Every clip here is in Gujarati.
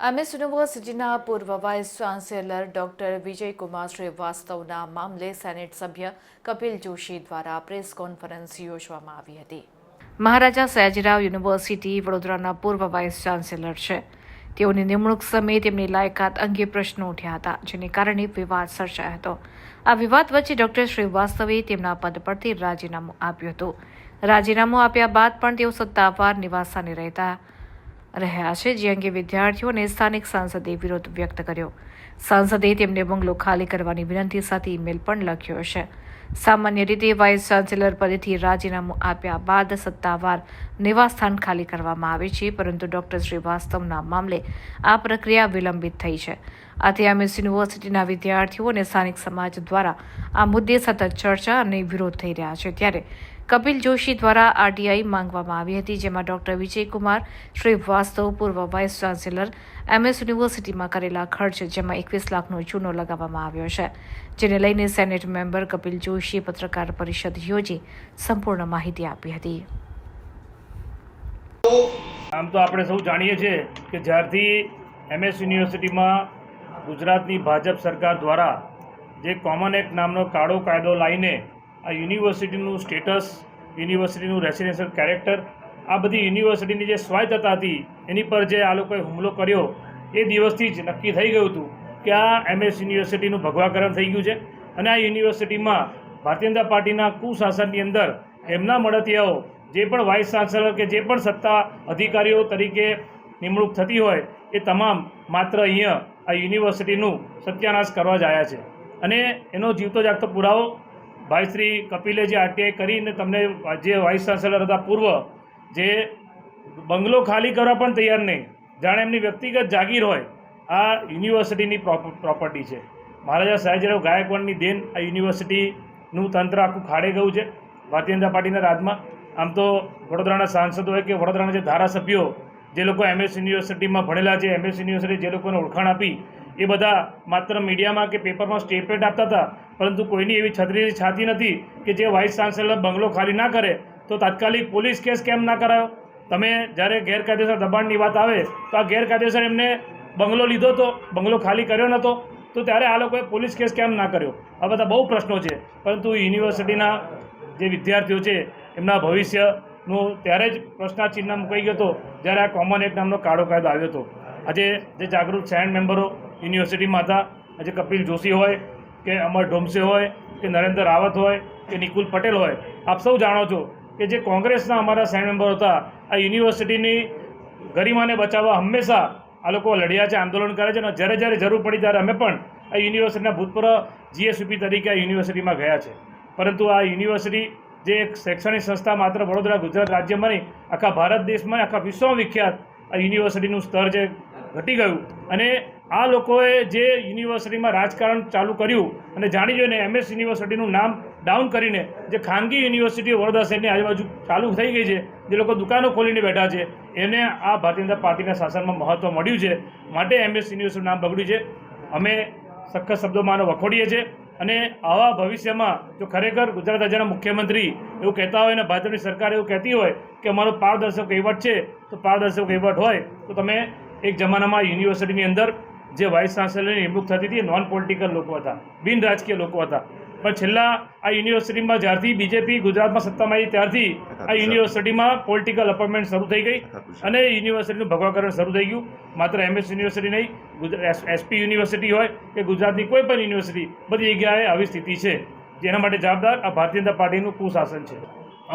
એમએસ યુનિવર્સિટીના પૂર્વ વાઇસ ચાન્સેલર ડોક્ટર વિજયકુમાર શ્રીવાસ્તવના મામલે સેનેટ સભ્ય કપિલ જોશી દ્વારા પ્રેસ કોન્ફરન્સ યોજવામાં આવી હતી. મહારાજા સયાજીરાવ યુનિવર્સિટી વડોદરાના પૂર્વ વાઇસ ચાન્સેલર છે. તેઓની નિમણૂક સમયે તેમની લાયકાત અંગે પ્રશ્નો ઉઠ્યા હતા, જેને કારણે વિવાદ સર્જાયો હતો. આ વિવાદ વચ્ચે ડોક્ટર શ્રીવાસ્તવે તેમના પદ પરથી રાજીનામું આપ્યું હતું. રાજીનામું આપ્યા બાદ પણ તેઓ સત્તાવાર નિવાસાને રહેતા રહ્યા છે, જે અંગે વિદ્યાર્થીઓને સ્થાનિક સાંસદે વિરોધ વ્યક્ત કર્યો. સાંસદે તેમને બંગલો ખાલી કરવાની વિનંતી સાથે ઈમેલ પણ લખ્યો છે. સામાન્ય રીતે વાઇસ ચાન્સેલર પદેથી રાજીનામું આપ્યા બાદ સત્તાવાર નિવાસસ્થાન ખાલી કરવામાં આવે છે, પરંતુ ડોક્ટર શ્રીવાસ્તવના મામલે આ પ્રક્રિયા વિલંબિત થઈ છે. આથી એમએસ યુનિવર્સિટીના વિદ્યાર્થીઓ અને સ્થાનિક સમાજ દ્વારા આ મુદ્દે સતત ચર્ચા અને વિરોધ થઈ રહ્યા છે. ત્યારે કપિલ જોશી દ્વારા આરટીઆઈ માંગવામાં આવી હતી, જેમાં ડોક્ટર વિજયકુમાર શ્રીવાસ્તવ પૂર્વ વાઇસ ચાન્સેલર, એમએસ યુનિવર્સિટીમાં કરેલા ખર્ચ, જેમાં એકવીસ લાખનો ચૂનો લગાવવામાં આવ્યો છે, જેને લઈને સેનેટ મેમ્બર કપિલ જોશીએ પત્રકાર પરિષદ યોજી સંપૂર્ણ માહિતી આપી હતી. આમ તો આપણે સૌ જાણીએ છીએ કે જ્યારથી એમએસ યુનિવર્સિટીમાં ગુજરાતની ભાજપ સરકાર દ્વારા જે કોમન એક્ટ નામનો કાળો કાયદો લાવીને આ યુનિવર્સિટીનું સ્ટેટસ, યુનિવર્સિટીનું રેસિડેન્શિયલ કેરેક્ટર, આ બધી યુનિવર્સિટીની જે સ્વાયત્તતા હતી, એની પર જે આ લોકોએ હુમલો કર્યો, એ દિવસથી જ નક્કી થઈ ગયું હતું કે આ એમએસ યુનિવર્સિટીનું ભગવાકરણ થઈ ગયું છે. અને આ યુનિવર્સિટીમાં ભારતીય જનતા પાર્ટીના કુશાસનની અંદર એમના મળતિયાઓ, જે પણ વાઇસ ચાન્સેલર કે જે પણ સત્તા અધિકારીઓ તરીકે નિમણૂક થતી હોય, એ તમામ માત્ર અહીંયા આ યુનિવર્સિટીનું સત્યાનાશ કરવા જ આવ્યા છે. અને એનો જીવતો જાગતો પુરાવો ભાઈ શ્રી કપિલે જે આરટીઆઈ કરીને તમને જે વાઇસ ચાન્સેલર હતા પૂર્વ, જે બંગલો ખાલી કરવા પણ તૈયાર નહીં, જાણે એમની વ્યક્તિગત જાગીર હોય, આ યુનિવર્સિટીની પ્રોપર્ટી છે. મહારાજા સયાજીરાવ ગાયકવાડની દેન આ યુનિવર્સિટીનું તંત્ર આખું ખાડે ગયું છે ભારતીય જનતા પાર્ટીના રાજમાં. આમ તો વડોદરાના સાંસદ હોય કે વડોદરાના જે ધારાસભ્યો, જે લોકો એમએસ યુનિવર્સિટીમાં ભણેલા છે એમએસ યુનિવર્સિટી જે લોકોને ઓળખાણ આપી એ બધા માત્ર મીડિયામાં કે પેપરમાં સ્ટેટમેન્ટ આપતા હતા, પરંતુ કોઈની એવી છત્રીની છાતી નથી કે જે વાઇસ ચાન્સેલર બંગલો ખાલી ના કરે, તો તાત્કાલિક પોલીસ કેસ કેમ ના કરાયો? તમે જ્યારે ગેરકાયદેસર દબાણની વાત આવે, તો આ ગેરકાયદેસર એમને બંગલો લીધો હતો બંગલો ખાલી કર્યો નહોતો, તો ત્યારે આ લોકોએ પોલીસ કેસ કેમ ના કર્યો? આ બધા બહુ પ્રશ્નો છે. પરંતુ યુનિવર્સિટીના જે વિદ્યાર્થીઓ છે, એમના ભવિષ્યનું ત્યારે જ પ્રશ્નાચિહ્ન મુકાઈ ગયો હતો, જ્યારે આ કોમન એક્ટ નામનો કાળો કાયદો આવ્યો હતો. આજે જે જાગૃત સાયન્સ મેમ્બરો યુનિવર્સિટીમાં હતા આજે કપિલ જોશી હોય, કે અમર ડોમસે હોય, કે નરેન્દ્ર રાવત હોય, કે નિકુલ પટેલ હોય, આપ સૌ જાણો છો કે જે કોંગ્રેસના અમારા સેન્ડ મેમ્બર હતા, આ યુનિવર્સિટીની ગરિમાને બચાવવા હંમેશા આ લોકો લડ્યા છે, આંદોલન કરે છે અને જ્યારે જ્યારે જરૂર પડી ત્યારે અમે પણ આ યુનિવર્સિટીના ભૂતપૂર્વ જીએસયુપી તરીકે આ યુનિવર્સિટીમાં ગયા છે. પરંતુ આ યુનિવર્સિટી જે એક શૈક્ષણિક સંસ્થા માત્ર વડોદરા, ગુજરાત રાજ્યમાં નહીં આખા ભારત દેશમાં, આખા વિશ્વમાં વિખ્યાત આ યુનિવર્સિટીનું સ્તર જે ઘટી ગયું અને આ લોકોએ જે યુનિવર્સિટીમાં રાજકારણ ચાલુ કર્યું અને જાણી જોઈને એમએસ યુનિવર્સિટીનું નામ ડાઉન કરીને જે ખાનગી યુનિવર્સિટી વડોદરા શહેરની આજુબાજુ ચાલુ થઈ ગઈ છે, જે લોકો દુકાનો ખોલીને બેઠા છે, એને આ ભારતીય જનતા પાર્ટીના શાસનમાં મહત્ત્વ મળ્યું છે. માટે એમએસ યુનિવર્સિટીનું નામ બગડ્યું છે. અમે સખત શબ્દોમાં આને વખોડીએ છીએ અને આવા ભવિષ્યમાં જો ખરેખર ગુજરાત રાજ્યના મુખ્યમંત્રી એવું કહેતા હોય અને ભાજપની સરકાર એવું કહેતી હોય કે અમારો પારદર્શક વહીવટ છે, તો પારદર્શક વહીવટ હોય. તો તમે એક જમાનામાં યુનિવર્સિટીની અંદર જે વાઇસ ચાન્સેલરની નિમણૂક થતી હતી નોન પોલિટિકલ લોકો હતા બિન રાજકીય લોકો હતા. પણ છેલ્લા આ યુનિવર્સિટીમાં જ્યારથી બીજેપી ગુજરાતમાં સત્તામાં આવી ત્યારથી આ યુનિવર્સિટીમાં પોલિટિકલ અપોઇન્ટમેન્ટ શરૂ થઈ ગઈ અને યુનિવર્સિટીનું ભગવાકરણ શરૂ થઈ ગયું. માત્ર એમએસ યુનિવર્સિટી નહીં એસપી યુનિવર્સિટી હોય કે ગુજરાતની કોઈ પણ યુનિવર્સિટી બધી જગ્યાએ આવી સ્થિતિ છે. જેના માટે જવાબદાર આ ભારતીય જનતા પાર્ટીનું કુશાસન છે.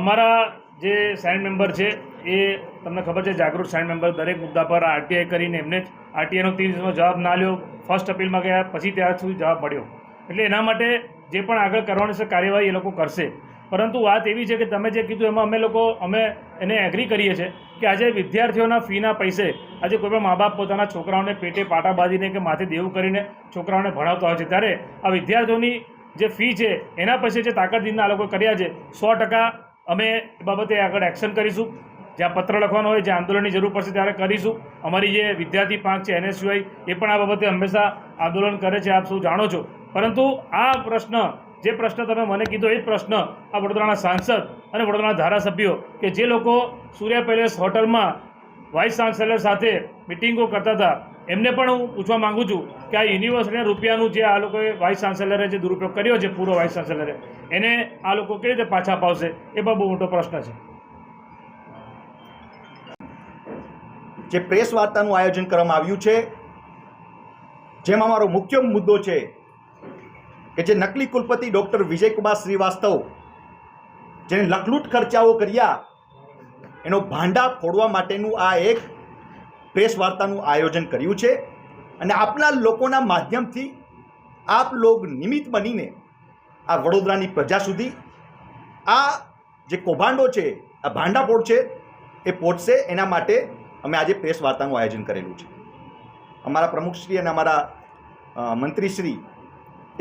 અમારા જે સાઇન મેમ્બર છે એ તમને ખબર છે જાગૃત સાઇન મેમ્બર દરેક મુદ્દા પર આરટીઆઈ કરીને એમને જ આરટીઆઈનો ત્રીસ દિવસમાં જવાબ ના લ્યો ફર્સ્ટ અપીલમાં ગયા, પછી ત્યાં સુધી જવાબ મળ્યો. એટલે એના માટે જે પણ આગળ કરવાની છે, કાર્યવાહી એ લોકો કરશે. પરંતુ વાત એવી છે કે તમે જે કીધું એમાં અમે લોકો, અમે એને એગ્રી કરીએ છીએ કે આજે વિદ્યાર્થીઓના ફીના પૈસે આજે કોઈ પણ મા બાપ પોતાના છોકરાઓને પેટે પાટા બાંધીને કે માથે દેવું કરીને છોકરાઓને ભણાવતા હોય છે, ત્યારે આ વિદ્યાર્થીઓની જે ફી છે, એના પૈસે જે તાકતદીનના આ લોકો કર્યા છે, સો ટકા અમે એ બાબતે આગળ એક્શન કરીશું. જ્યાં પત્ર લખવાનો હોય જ્યાં આંદોલનની જરૂર પડશે ત્યારે કરીશું. અમારી જે વિદ્યાર્થી પાંખ છે, એનએસયુઆઈ, એ પણ આ બાબતે હંમેશા આંદોલન કરે છે, આપ સૌ જાણો છો. પરંતુ આ પ્રશ્ન, જે પ્રશ્ન તમે મને કીધો, એ પ્રશ્ન આ વડોદરાના સાંસદ અને વડોદરાના ધારાસભ્યો કે જે લોકો સૂર્ય પેલેસ હોટલમાં વાઇસ ચાન્સેલર સાથે મિટિંગો કરતા હતા, એમને પણ હું પૂછવા માંગુ છું કે આ યુનિવર્સિટીના રૂપિયાનું જે આ લોકોએ વાઇસ ચાન્સેલરે જે દુરુપયોગ કર્યો છે પૂર્વ વાઇસ ચાન્સેલરે, એને આ લોકો કેવી રીતે પાછા અપાવશે, એ પણ બહુ મોટો પ્રશ્ન છે. જે પ્રેસ વાર્તાનું આયોજન કરવામાં આવ્યું છે, જેમાં મારો મુખ્ય મુદ્દો છે કે જે નકલી કુલપતિ ડૉક્ટર વિજયકુમાર શ્રીવાસ્તવ જેને લખલૂટ ખર્ચાઓ કર્યા, એનો ભાંડા ફોડવા માટેનું આ એક પ્રેસ વાર્તાનું આયોજન કર્યું છે. અને આપના લોકોના માધ્યમથી આપ લોક નિમિત્ત બનીને આ વડોદરાની પ્રજા સુધી આ જે કૌભાંડો છે, આ ભાંડાફોડ છે, એ પહોંચશે એના માટે અમે આજે પ્રેસ વાર્તાનું આયોજન કરેલું છે. અમારા પ્રમુખશ્રી અને અમારા મંત્રીશ્રી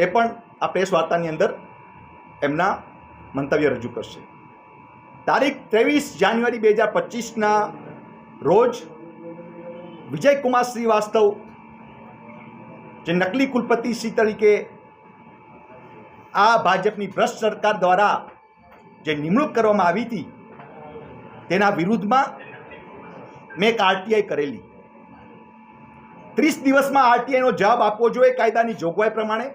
એ પણ આ પ્રેસ વાર્તાની અંદર એમના મંતવ્ય રજૂ કરશે. તારીખ ત્રેવીસ જાન્યુઆરી બે હજાર પચીસના રોજ વિજયકુમાર શ્રીવાસ્તવ, જે નકલી કુલપતિ શ્રી તરીકે આ ભાજપની ભ્રષ્ટ સરકાર દ્વારા જે નિમણૂક કરવામાં આવી હતી, તેના વિરુદ્ધમાં મેં એક આરટીઆઈ કરેલી. ત્રીસ દિવસમાં આરટીઆઈનો જવાબ આપવો જોઈએ કાયદાની જોગવાઈ પ્રમાણે.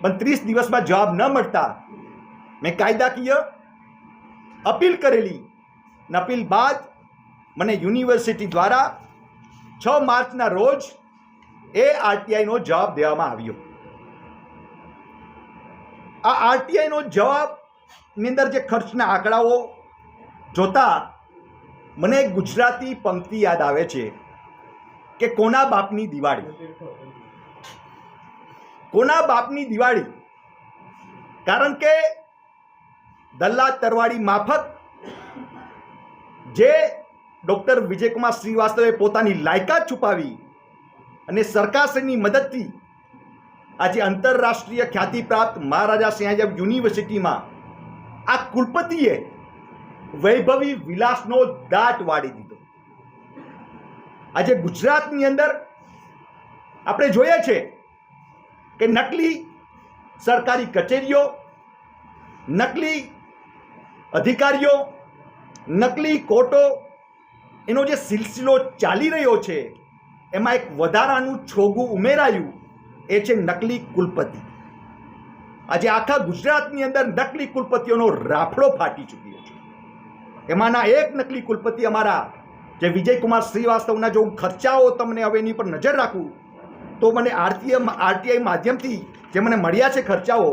પણ ત્રીસ દિવસમાં જવાબ ન મળતા મેં કાયદાકીય અપીલ કરેલી. અપીલ બાદ મને યુનિવર્સિટી દ્વારા છ માર્ચના રોજ એ આરટીઆઈનો જવાબ દેવામાં આવ્યો. આ આરટીઆઈનો જવાબની અંદર જે ખર્ચના આંકડાઓ જોતા મને એક ગુજરાતી પંક્તિ યાદ આવે છે કે કોના બાપની દિવાળી? કોના બાપની દિવાળી? કારણ કે દલ્લા તરવાડી માફક, જે ડૉક્ટર વિજયકુમાર શ્રીવાસ્તવે પોતાની લાયકાત છુપાવી અને સરકારશ્રીની મદદથી આજે આંતરરાષ્ટ્રીય ખ્યાતિ પ્રાપ્ત મહારાજા સિંહાજબ યુનિવર્સિટીમાં આ કુલપતિએ વૈભવી વિલાસનો દાટ વાળી દીધો. આજે ગુજરાતની અંદર આપણે જોઈએ છે કે નકલી સરકારી કચેરીઓ, નકલી અધિકારીઓ, નકલી કોર્ટો, એનો જે સિલસિલો ચાલી રહ્યો છે, એમાં એક વધારાનું છોગું ઉમેરાયું એ છે નકલી કુલપતિ. આજે આખા ગુજરાતની અંદર નકલી કુલપતિઓનો રાફડો ફાટી ચૂક્યો છે. એમાંના એક નકલી કુલપતિ અમારા, જે વિજયકુમાર શ્રીવાસ્તવના જો હું ખર્ચાઓ તમને હવે એની પર નજર રાખું, તો મને આરટીઆઈ આરટીઆઈ માધ્યમથી જે મને મળ્યા છે ખર્ચાઓ,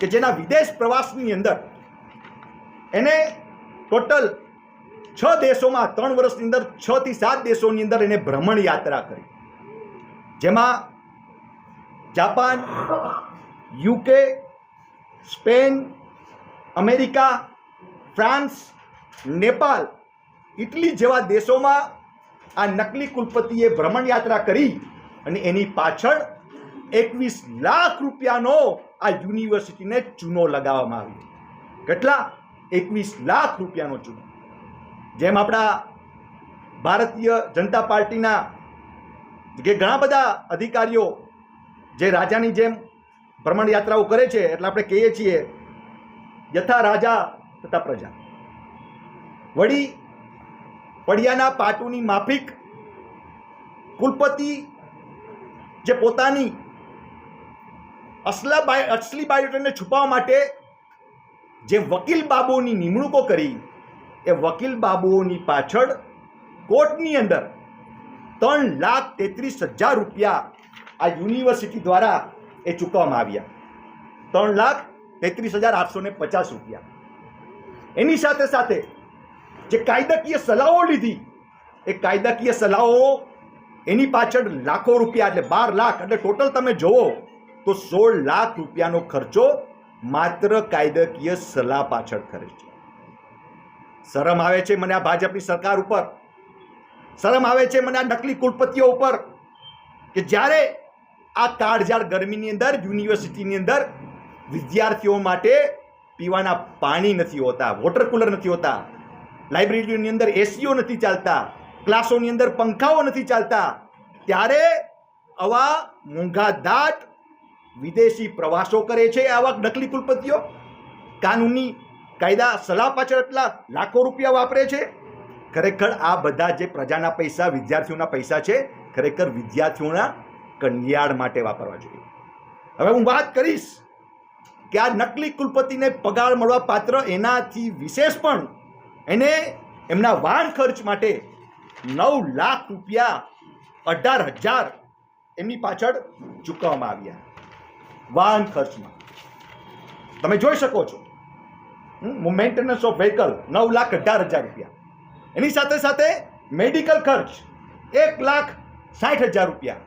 કે જેના વિદેશ પ્રવાસની અંદર એને ટોટલ છ દેશોમાં ત્રણ વર્ષની અંદર છ થી સાત દેશોની અંદર એને ભ્રમણ યાત્રા કરી. જેમાં Japan, UK, Spain, America, France Nepal, Italy જેવા દેશોમાં આ નકલી કુલપતિએ ભ્રમણ યાત્રા કરી અને એની પાછળ એકવીસ લાખ રૂપિયાનો આ યુનિવર્સિટીને ચૂનો લગાવવામાં આવ્યો. કેટલા? એકવીસ લાખ રૂપિયાનો ચૂનો. જેમ આપણા ભારતીય જનતા પાર્ટીના કે ઘણા બધા અધિકારીઓ જે રાજાની જેમ ભ્રમણ યાત્રાઓ કરે છે, એટલે આપણે કહીએ છીએ, યથા રાજા તથા પ્રજા. વળી પડિયાના પાટુની માફિક કુલપતિ જે પોતાની અસલા બાય, અસલી બાયોડેટાને છુપાવવા માટે જે વકીલ બાબુઓની નિમણૂકો કરી, એ વકીલ બાબુઓની પાછળ કોર્ટની અંદર ત્રણ લાખ તેત્રીસ હજાર રૂપિયા આ યુનિવર્સિટી દ્વારા એ ચૂકવવામાં આવ્યા. ત્રણ લાખ તેત્રીસ હજાર આઠસો ને પચાસ રૂપિયા. એની સાથે સાથે જે કાયદાકીય સલાહો લીધી, એ કાયદાકીય સલાહો એની પાછળ લાખો રૂપિયા એટલે બાર લાખ એટલે ટોટલ તમે જુઓ તો સોળ લાખ રૂપિયાનો ખર્ચો માત્ર કાયદાકીય સલાહ પાછળ ખર્ચ છે. શરમ આવે છે મને આ ભાજપની સરકાર ઉપર? શરમ આવે છે મને આ નકલી કુલપતિઓ ઉપર? કે જ્યારે આ કાળઝાળ ગરમીની અંદર, યુનિવર્સિટીની અંદર વિદ્યાર્થીઓ માટે પીવાના પાણી નથી હોતા, વોટર કુલર નથી હોતા લાઇબ્રેરીની અંદર એસીઓ નથી ચાલતા, ક્લાસોની અંદર પંખાઓ નથી ચાલતા, ત્યારે આવા મોંઘાદાટ વિદેશી પ્રવાસો કરે છે આવા નકલી કુલપતિઓ? કાનૂની કાયદા સલાહ પાછળ એટલા લાખો રૂપિયા વાપરે છે? ખરેખર આ બધા જે પ્રજાના પૈસા, વિદ્યાર્થીઓના પૈસા છે, ખરેખર વિદ્યાર્થીઓના કલ્યાણ માટે વાપરવા જોઈએ. હવે હું વાત કરીશ કે આ નકલી કુલપતિને પગાર મળવા પાત્ર એનાથી વિશેષ પણ એને એમના વાહન ખર્ચ માટે નવ લાખ રૂપિયા, અઢાર હજાર એમની પાછળ ચૂકવવામાં આવ્યા વાહન ખર્ચમાં. તમે જોઈ શકો છો. મેન્ટેનન્સ ઓફ વ્હીકલ નવ લાખ અઢાર હજાર રૂપિયા. એની સાથે સાથે મેડિકલ ખર્ચ, એક લાખ સાઠ હજાર રૂપિયા.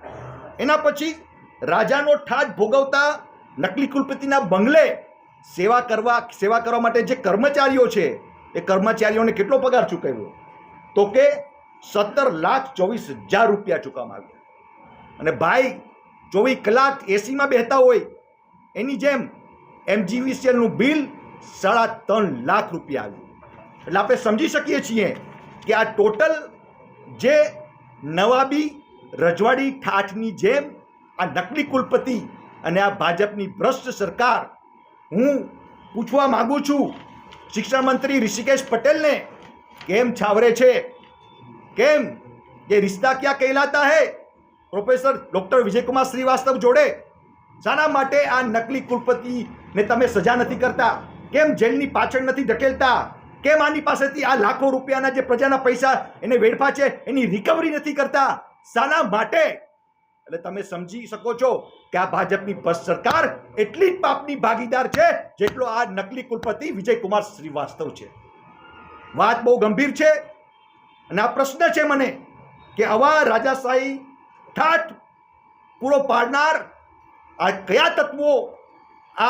એના પછી રાજાનો ઠાટ ભોગવતા નકલી કુલપતિના બંગલે સેવા કરવા સેવા કરવા માટે જે કર્મચારીઓ છે એ કર્મચારીઓને કેટલો પગાર ચૂકવ્યો? તો કે સત્તર લાખ ચોવીસ હજાર રૂપિયા ચૂકવવામાં આવ્યા. અને ભાઈ, ચોવીસ કલાક એસીમાં બેહતા હોય, એની જેમ એમજીવીસીએલનું બિલ સાડા ત્રણ લાખ રૂપિયા આવ્યું. એટલે આપણે સમજી શકીએ છીએ કે આ ટોટલ જે નવાબી રજવાડી ઠાઠની જેમ આ નકલી કુલપતિ અને આ ભાજપની ભ્રષ્ટ સરકાર, હું પૂછવા માગું છું શિક્ષણ મંત્રી ઋષિકેશ પટેલને કેમ છાવરે છે કેમ ये रिश्ता क्या कहलाता है પ્રોફેસર ડૉક્ટર વિજયકુમાર શ્રીવાસ્તવ જોડે શાના માટે આ નકલી કુલપતિને તમે સજા નથી કરતા કેમ જેલની પાછળ નથી ધકેલતા કેમ આની પાસેથી આ લાખો રૂપિયાના જે પ્રજાના પૈસા એને વેડફા છે એની રિકવરી નથી કરતા શાના માટે એટલે તમે સમજી શકો છો કે આ ભાજપની બસ સરકાર એટલી જ પાપની ભાગીદાર છે જેટલો આ નકલી કુલપતિ વિજયકુમાર શ્રીવાસ્તવ છે. વાત બહુ ગંભીર છે અને આ પ્રશ્ન છે મને કે આવા રાજાશાહી ઠાઠ, પૂરો પાડનાર આ કયા તત્વો